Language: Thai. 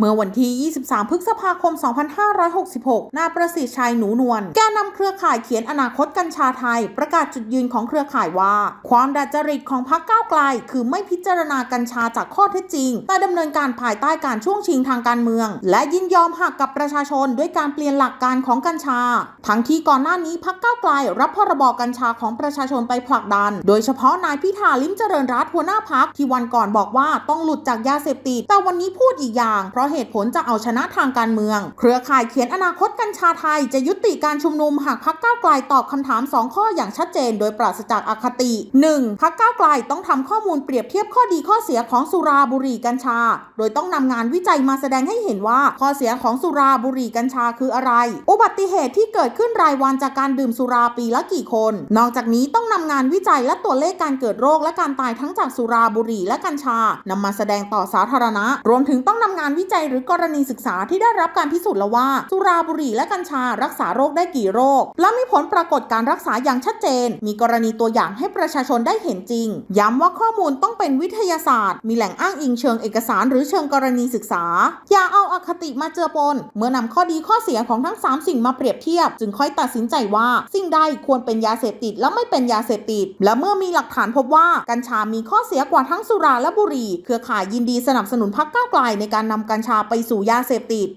เมื่อวันที่ 23 พฤษภาคม 2566 นายประสิทธิ์ชัยหนูนวล แกนนำเครือข่ายเขียนอนาคตกัญชาไทย ประกาศจุดยืนของเครือข่ายว่า ความดัดจริตของพรรคก้าวไกล คือไม่พิจารณากัญชาจากข้อเท็จจริง แต่ดำเนินการภายใต้การช่วงชิงทางการเมือง และยินยอมหักกับประชาชนด้วยการเปลี่ยนหลักการของกัญชา ทั้งที่ก่อนหน้านี้พรรคก้าวไกล รับพรบกัญชาของประชาชนไปผลักดัน โดยเฉพาะนายพิธาลิ้มเจริญรัตน์หัวหน้าพักที่วันก่อนบอกว่าต้องหลุดจากยาเสพติดแต่วันนี้พูดอีกอย่างเพราะเหตุผลจะเอาชนะทางการเมือง เครือข่ายเขียนอนาคตกัญชาไทยจะยุติการชุมนุมหากพักก้าวไกลตอบคำถาม 2 ข้ออย่างชัดเจน โดยปราศจากอคติ 1. พักก้าวไกลต้องทำข้อมูลเปรียบเทียบข้อดีข้อเสียของสุราบุหรี่กัญชา โดยต้องนำงานวิจัยมาแสดงให้เห็นว่า ข้อเสียของสุราบุหรี่กัญชาคืออะไร อุบัติเหตุที่เกิดขึ้นรายวันจากการดื่มสุราปีละกี่คน นอกจากนี้ต้องนำงานวิจัยและตัวเลขการเกิดโรคและการตายทั้งจากสุราบุหรี่และกัญชานำมาแสดงต่อสาธารณะ รวมถึงต้องนำงานวิจัยหรือกรณีศึกษาที่ได้รับการพิสูจน์แล้วว่า สุราบุหรี่และกัญชารักษาโรคได้กี่โรค และมีผลปรากฏการรักษาอย่างชัดเจน มีกรณีตัวอย่างให้ประชาชนได้เห็นจริง ย้ำว่าข้อมูลต้องเป็นวิทยาศาสตร์ มีแหล่งอ้างอิงเชิงเอกสารหรือเชิงกรณีศึกษา อย่าเอาอคติมาเจือปน เมื่อนำข้อดีข้อเสียของทั้ง 3 สิ่งมาเปรียบเทียบ จึงค่อยตัดสินใจว่าสิ่งใดควรเป็นยาเสพติดและไม่เป็นยาเสพติด และเมื่อมีหลักฐานพบว่ากัญชามีข้อเสียกว่าทั้งสุราและบุหรี่ เครือข่ายยินดีสนับสนุนพรรคก้าวไกลในการนำกัญชชาไปสู่ยาเสพติด